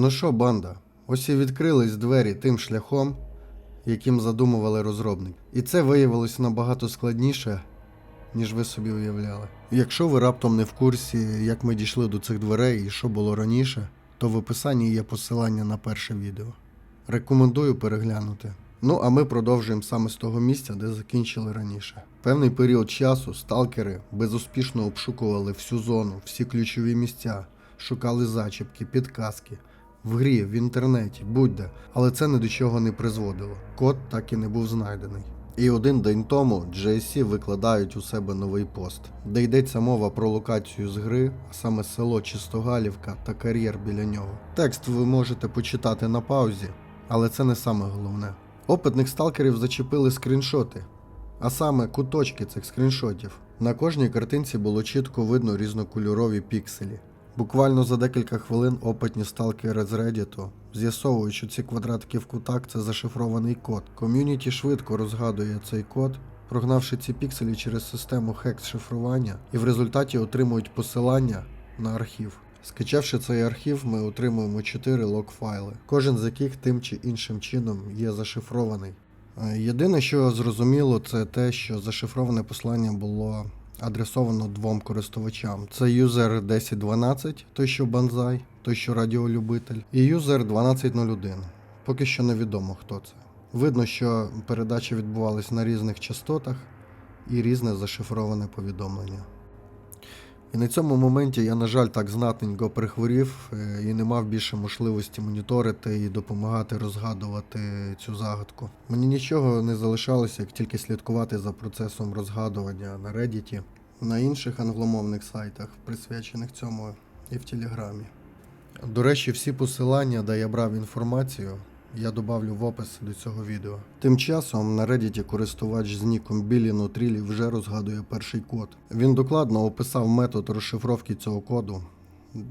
Ну що, банда, ось і відкрились двері тим шляхом, яким задумували розробник. І це виявилось набагато складніше, ніж ви собі уявляли. Якщо ви раптом не в курсі, як ми дійшли до цих дверей і що було раніше, то в описанні є посилання на перше відео. Рекомендую переглянути. Ну а ми продовжуємо саме з того місця, де закінчили раніше. Певний період часу сталкери безуспішно обшукували всю зону, всі ключові місця, шукали зачіпки, підказки. В грі, в інтернеті, будь-де, але це ні до чого не призводило. Код так і не був знайдений. І один день тому GSC викладають у себе новий пост, де йдеться мова про локацію з гри, а саме село Чистогалівка та кар'єр біля нього. Текст ви можете почитати на паузі, але це не саме головне. Опитних сталкерів зачепили скріншоти, а саме куточки цих скріншотів. На кожній картинці було чітко видно різнокольорові пікселі. Буквально за декілька хвилин опитні сталкери з Reddit з'ясовують, що ці квадратики в кутах це зашифрований код. Ком'юніті швидко розгадує цей код, прогнавши ці пікселі через систему хекс шифрування, і в результаті отримують посилання на архів. Скачавши цей архів, ми отримуємо 4 лог-файли, кожен з яких тим чи іншим чином є зашифрований. Е, Єдине, що зрозуміло, це те, що зашифроване послання було адресовано двом користувачам. Це юзер 1012, той що банзай, той що радіолюбитель, і юзер 1201. Поки що невідомо хто це. Видно, що передачі відбувались на різних частотах і різне зашифроване повідомлення. І на цьому моменті я, на жаль, так знатненько прихворів е, і не мав більше можливості моніторити і допомагати розгадувати цю загадку. Мені нічого не залишалося, як тільки слідкувати за процесом розгадування на Reddit, на інших англомовних сайтах, присвячених цьому і в Телеграмі. До речі, всі посилання, де я брав інформацію, я добавлю в опис до цього відео. Тим часом на Reddit користувач з ніком Білі Нотрілі вже розгадує перший код. Він докладно описав метод розшифровки цього коду.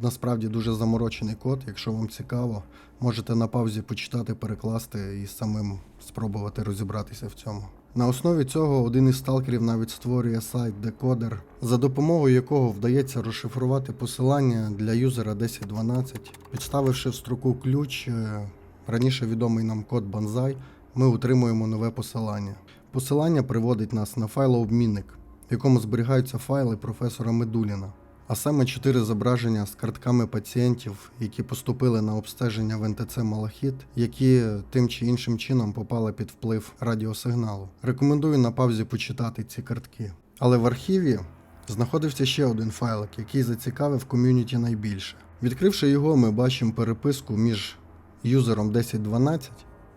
Насправді дуже заморочений код. Якщо вам цікаво, можете на паузі почитати, перекласти і самим спробувати розібратися в цьому. На основі цього один із сталкерів навіть створює сайт декодер, за допомогою якого вдається розшифрувати посилання для юзера 1012, підставивши в строку ключ е, раніше відомий нам код Banzai, ми отримуємо нове посилання. Посилання приводить нас на файлообмінник, в якому зберігаються файли професора Медуліна, а саме чотири зображення з картками пацієнтів, які поступили на обстеження в НТЦ Малахіт, які тим чи іншим чином попали під вплив радіосигналу. Рекомендую на паузі почитати ці картки. Але в архіві знаходився ще один файлик, який зацікавив ком'юніті найбільше. Відкривши його, ми бачимо переписку між юзером 1012,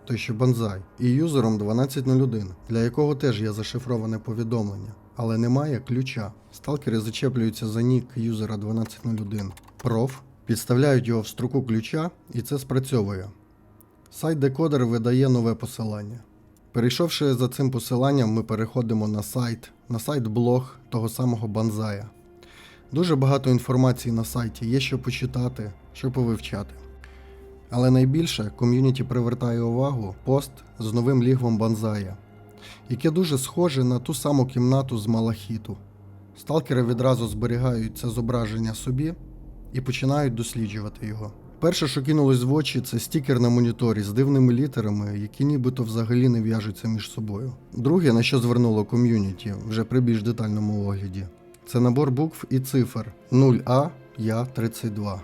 той що банзай, і юзером 1201, для якого теж є зашифроване повідомлення, але немає ключа. Сталкери зачеплюються за нік юзера 1201 проф, підставляють його в строку ключа, і це спрацьовує. Сайт декодер видає нове посилання. Перейшовши за цим посиланням, ми переходимо на сайт, на сайт блог того самого банзая. Дуже багато інформації на сайті, є що почитати, що повивчати. Але найбільше ком'юніті привертає увагу пост з новим лігвом Банзая, яке дуже схоже на ту саму кімнату з Малахіту. Сталкери відразу зберігають це зображення собі і починають досліджувати його. Перше, що кинулось в очі, це стікер на моніторі з дивними літерами, які нібито взагалі не в'яжуться між собою. Друге, на що звернуло ком'юніті вже при більш детальному огляді, це набор букв і цифр 0А Я 32.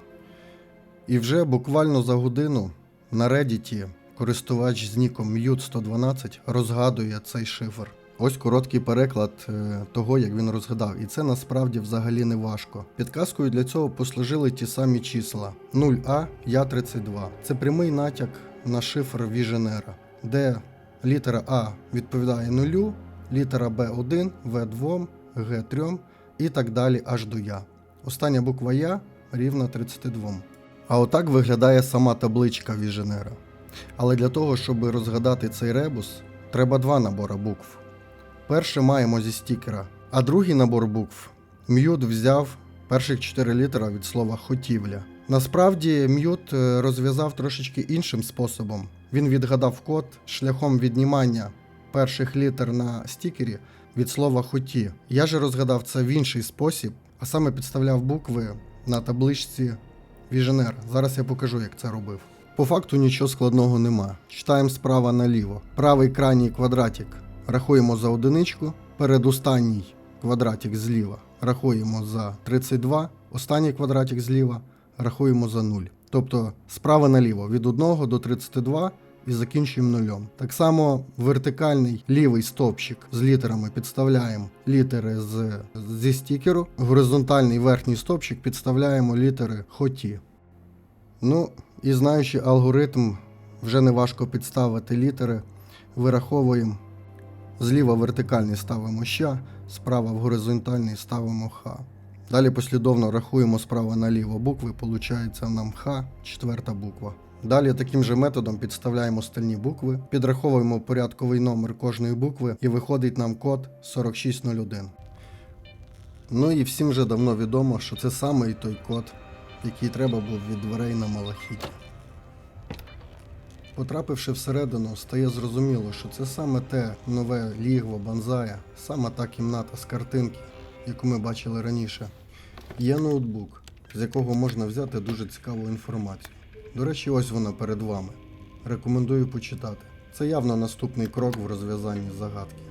І вже буквально за годину на Reddit користувач з ніком Mute112 розгадує цей шифр. Ось короткий переклад е, того, як він розгадав, і це насправді взагалі не важко. Підказкою для цього послужили ті самі числа 0А Я 32. Це прямий натяк на шифр Віженера, де літера А відповідає нулю, літера Б1, В2, Г3 і так далі аж до Я. Остання буква Я рівна 32. А отак виглядає сама табличка Віженера. Але для того, щоб розгадати цей ребус, треба два набори букв. Перше маємо зі стікера, а другий набор букв М'ют взяв перших чотири літера від слова хотівля. Насправді, М'ют е, розв'язав трошечки іншим способом. Він відгадав код шляхом віднімання перших літер на стікері від слова хоті. Я же розгадав це в інший спосіб, а саме підставляв букви на табличці Віженер. Зараз я покажу, як це робив. По факту нічого складного нема. Читаємо справа наліво. Правий крайній квадратик рахуємо за одиничку. Передостанній квадратик зліва рахуємо за 32. Останній квадратик зліва рахуємо за 0. Тобто справа наліво від 1 до 32 і закінчуємо нульом. Так само вертикальний лівий стовпчик з літерами підставляємо літери з, зі стікеру, горизонтальний верхній стовпчик підставляємо літери хоті. Ну, і знаючи алгоритм, вже не важко підставити літери, вираховуємо. Зліва вертикальний ставимо ща, справа в горизонтальний ставимо х. Далі послідовно рахуємо справа наліво букви, получається нам Х, четверта буква. Далі таким же методом підставляємо стальні букви, підраховуємо порядковий номер кожної букви і виходить нам код 4601. Ну і всім вже давно відомо, що це саме і той код, який треба був від дверей на Малахіті. Потрапивши всередину, стає зрозуміло, що це саме те нове лігво Банзая, саме та кімната з картинки, яку ми бачили раніше. Є ноутбук, з якого можна взяти дуже цікаву інформацію. До речі, ось вона перед вами. Рекомендую почитати. Це явно наступний крок в розв'язанні загадки.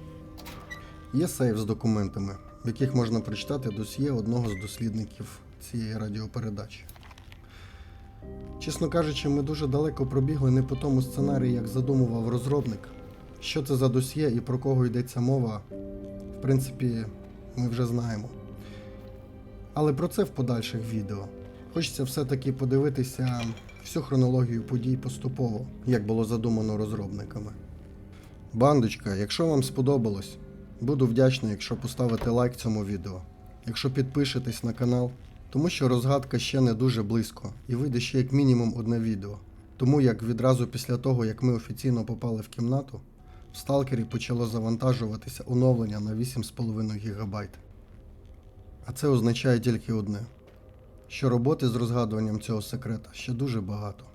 Є сейф з документами, в яких можна прочитати досьє одного з дослідників цієї радіопередачі. Чесно кажучи, ми дуже далеко пробігли не по тому сценарію, як задумував розробник. Що це за досьє і про кого йдеться мова, в принципі, ми вже знаємо. Але про це в подальших відео. Хочеться все-таки подивитися всю хронологію подій поступово, як було задумано розробниками. Бандочка, якщо вам сподобалось, буду вдячний, якщо поставите лайк цьому відео, якщо підпишетесь на канал, тому що розгадка ще не дуже близько і вийде ще як мінімум одне відео. Тому як відразу після того, як ми офіційно попали в кімнату, в сталкері почало завантажуватися оновлення на 8,5 ГБ. А це означає тільки одне: що роботи з розгадуванням цього секрета ще дуже багато.